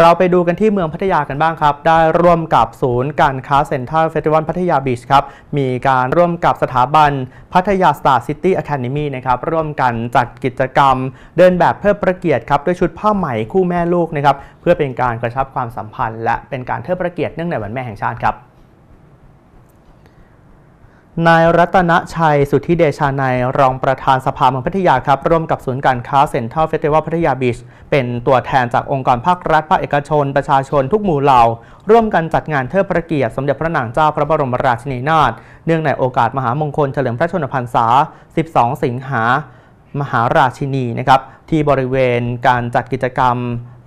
เราไปดูกันที่เมืองพัทยากันบ้างครับ ได้ร่วมกับศูนย์การค้าเซ็นทรัลเฟสติวัลพัทยาบีชครับ มีการร่วมกับสถาบันพัทยาสตาร์ซิตี้อะคาเดมีนะครับ ร่วมกันจัดกิจกรรม เดินแบบเพื่อประเกียรติครับ ด้วยชุดผ้าไหมคู่แม่ลูกนะครับ เพื่อเป็นการกระชับความสัมพันธ์ และเป็นการเทิดพระเกียรติเนื่องในวันแม่แห่งชาติครับ นายรัตนชัยสุทธิเดชานายรองประธานสภาเมืองพัทยาครับ ร่วมกับศูนย์การค้าเซ็นทรัลเฟสติวัลพัทยาบีช เป็นตัวแทนจากองค์กรภาครัฐ ภาคเอกชน ประชาชนทุกหมู่เหล่า ร่วมกันจัดงานเทิดพระเกียรติ สมเด็จพระนางเจ้าพระบรมราชินีนาถเนื่องในโอกาสมหามงคลเฉลิมพระชนมพรรษา 12 สิงหา มหาราชินีนะครับที่บริเวณการจัดกิจกรรม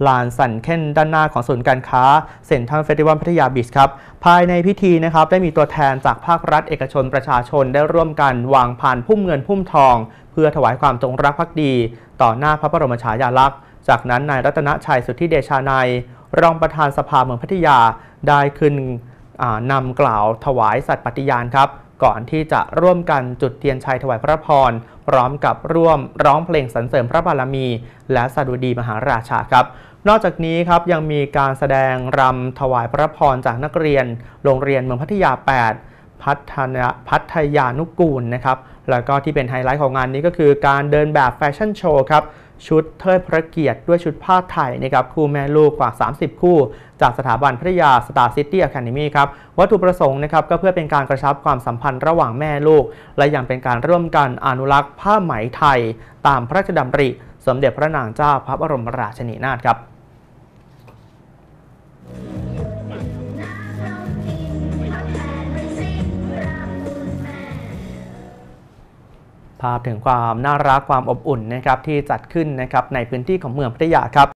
ลานสันเข่นด้านหน้าของศูนย์การค้าเซ็นทรัลเฟสติวัลพัทยาบีชครับ ภายในพิธีนะครับได้มีตัวแทนจากภาครัฐเอกชนประชาชนได้ร่วมกันวางผ่านพุ่มเงินพุ่มทอง เพื่อถวายความจงรักภักดี ต่อหน้าพระบรมฉายาลักษณ์ จากนั้นนายรัตนชัยสุทธิเดชานายรองประธานสภาเมืองพัทยาได้ขึ้นนำกล่าวถวายสัตย์ปฏิญาณครับ ก่อนที่จะร่วมกันจุดเทียนชัยถวายพระพร พร้อมกับร่วมร้องเพลงสรรเสริญพระบารมี และสดุดีมหาราชาครับ นอกจากนี้ครับยังมีการแสดงรำถวายพระพรจากนักเรียน โรงเรียนเมืองพัทยา 8 พัฒนาพัทยานุกูลนะครับแล้วก็ที่เป็นไฮไลท์ของงานนี้ก็คือการเดินแบบแฟชั่นโชว์ครับ ชุดเทิดพระเกียรติด้วยชุดผ้าไทยนะครับคู่แม่ลูกกว่า 30 คู่ จากสถาบันพัทยาสตาร์ซิตี้อะคาเดมี่ครับวัตถุประสงค์นะครับก็เพื่อเป็นการกระชับความสัมพันธ์ระหว่างแม่ลูก และยังเป็นการร่วมกันอนุรักษ์ผ้าไหมไทย ตามพระราชดำริ สมเด็จพระนางเจ้าพระบรมราชินีนาถครับ ภาพถึงความน่ารักความอบอุ่นนะครับที่จัดขึ้นนะครับในพื้นที่ของเมืองพัทยาครับ